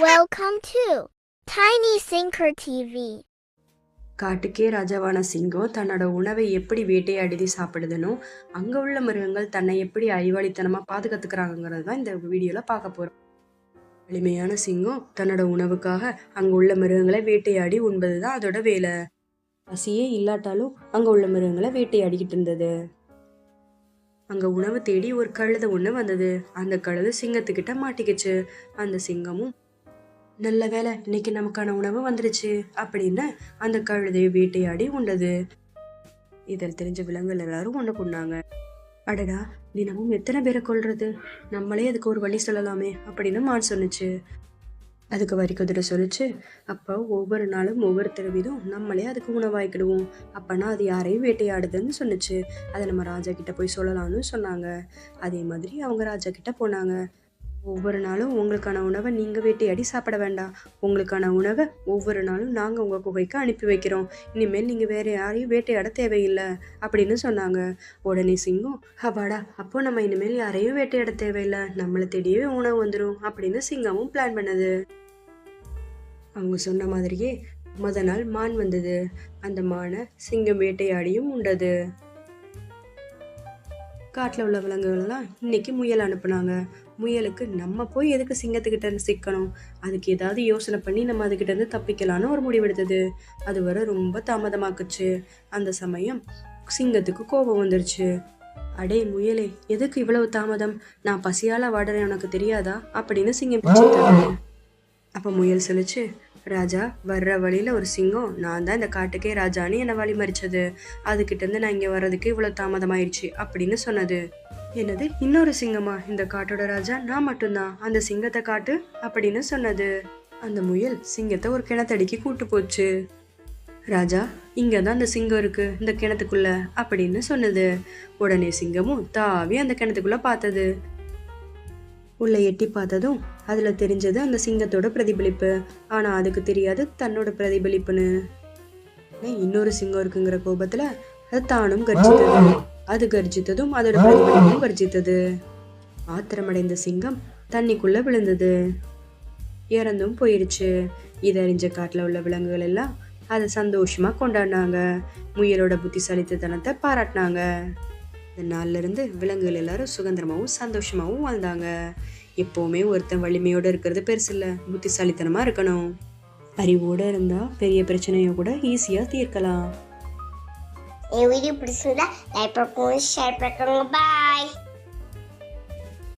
Welcome to Tiny Sinker TV. காட்டுக்கே ராஜாவான சிங்கம் தன்னோட உணவை எப்படி வேட்டையாடி சாப்பிடுதுனோ அங்கே உள்ள மிருகங்கள் தன்னை எப்படி அறிவாளித்தனமாக பாதுகாத்துக்கிறாங்கிறது தான் இந்த வீடியோவில் பார்க்க போகிறோம் எளிமையான சிங்கம் தன்னோட உணவுக்காக அங்கே உள்ள மிருகங்களை வேட்டையாடி உண்பது தான் அதோட வேலை. பசியே இல்லாட்டாலும் அங்கே உள்ள மிருகங்களை வேட்டையாடிக்கிட்டு இருந்தது. அங்கே உணவு தேடி ஒரு கழுதை ஒன்று வந்தது. அந்த கழுதை சிங்கத்துக்கிட்ட மாட்டிக்கிச்சு. அந்த சிங்கமும் நல்ல வேலை இன்னைக்கு நமக்கான உணவு வந்துருச்சு அப்படின்னு அந்த கழுதையை வேட்டையாடி உண்டது. இதில் தெரிஞ்ச விலங்குகள் எல்லாரும் ஒன்று கொண்டாங்க அடடா தினமும் எத்தனை பேரை கொள்றது நம்மளே அதுக்கு ஒரு வழி சொல்லலாமே அப்படின்னு மான் சொன்னிச்சு. அதுக்கு வரி குதிரை சொல்லுச்சு அப்போ ஒவ்வொரு நாளும் ஒவ்வொரு வீதம் நம்மளே அதுக்கு உணவாக்கிடுவோம். அப்போனா அது யாரையும் வேட்டையாடுதுன்னு சொன்னுச்சு. அதை நம்ம ராஜா கிட்ட போய் சொல்லலாம்னு சொன்னாங்க. அதே மாதிரி அவங்க ராஜா கிட்ட போனாங்க. ஒவ்வொரு நாளும் உங்களுக்கான உணவை நீங்கள் வேட்டையாடி சாப்பிட வேண்டாம். உங்களுக்கான உணவை ஒவ்வொரு நாளும் நாங்கள் உங்கள் குகைக்கு அனுப்பி வைக்கிறோம். இனிமேல் நீங்கள் வேறு யாரையும் வேட்டையாட தேவையில்லை அப்படின்னு சொன்னாங்க. உடனே சிங்கம் அப்பாடா அப்போ நம்ம இனிமேல் யாரையும் வேட்டையாட தேவையில்லை. நம்மளை தேடியே உணவு வந்துடும் அப்படின்னு சிங்கமும் பிளான் பண்ணது. அவங்க சொன்ன மாதிரியே முத நாள் மான் வந்தது. அந்த மானை சிங்கம் வேட்டையாடியும் உண்டது. காட்டில் உள்ள விலங்குகள்லாம் இன்னைக்கு முயல் அனுப்புனாங்க. முயலுக்கு நம்ம போய் எதுக்கு சிங்கத்துக்கிட்ட சிக்கணும்? அதுக்கு ஏதாவது யோசனை பண்ணி நம்ம அதுக்கிட்ட இருந்து தப்பிக்கலான்னு ஒரு முடிவெடுத்தது அது வர ரொம்ப தாமதமாக்குச்சு. அந்த சமயம் சிங்கத்துக்கு கோபம் வந்துருச்சு. அடே முயலே எதுக்கு இவ்வளவு தாமதம்? நான் பசியால வாடுறேன் உனக்கு தெரியாதா? அப்படின்னு சிங்கம் பிடிச்சிட்டாங்க அப்ப முயல் சொல்லுச்சு ராஜா வர்ற வழியில் ஒரு சிங்கம் நான் தான் இந்த காட்டுக்கே ராஜான்னு என்னை வழி மறிச்சது அதுக்கிட்டேருந்து நான் இங்கே வர்றதுக்கு இவ்வளோ தாமதமாயிடுச்சு அப்படின்னு சொன்னது. என்னது? இன்னொரு சிங்கமா? இந்த காட்டோட ராஜா நான் மட்டும்தான் அந்த சிங்கத்தை காட்டு அப்படின்னு சொன்னது. அந்த முயல் சிங்கத்தை ஒரு கிணத்தடிக்கு கூட்டு போச்சு. ராஜா இங்க தான் அந்த சிங்கம் இருக்கு இந்த கிணத்துக்குள்ள அப்படின்னு சொன்னது. உடனே சிங்கமும் தாவி அந்த கிணத்துக்குள்ள பார்த்தது. உள்ளே எட்டி பார்த்ததும் அதில் தெரிஞ்சது அந்த சிங்கத்தோட பிரதிபலிப்பு. ஆனால் அதுக்கு தெரியாது தன்னோட பிரதிபலிப்புன்னு. இன்னொரு சிங்கம் இருக்குங்கிற கோபத்தில் அது தானும் கர்ஜித்தது. அது கர்ஜித்ததும் அதோட பிரதிபலிப்பும் கர்ஜித்தது. ஆத்திரமடைந்த சிங்கம் தண்ணிக்குள்ளே விழுந்தது. இறந்தும் போயிடுச்சு இதறிஞ்ச காட்டில் உள்ள விலங்குகள் எல்லாம் அதை சந்தோஷமாக கொண்டாடினாங்க. முயலோட புத்திசாலித்தனத்தை பாராட்டினாங்க. இந்த நாள்ல இருந்து விலங்குகள் எல்லாரும் சுதந்திரமாகவும் சந்தோஷமாகவும் வாழ்ந்தாங்க. எப்போவுமே ஒருத்தன் வலிமையோடு இருக்கிறது பெருசு இல்லை. புத்திசாலித்தனமாக இருக்கணும். அறிவோட இருந்தால் பெரிய பிரச்சனையை கூட ஈஸியாக தீர்க்கலாம். என் வீடியோ பிடிச்சிருந்தா லைக் பண்ணுங்க ஷேர் பண்ணுங்க பாய்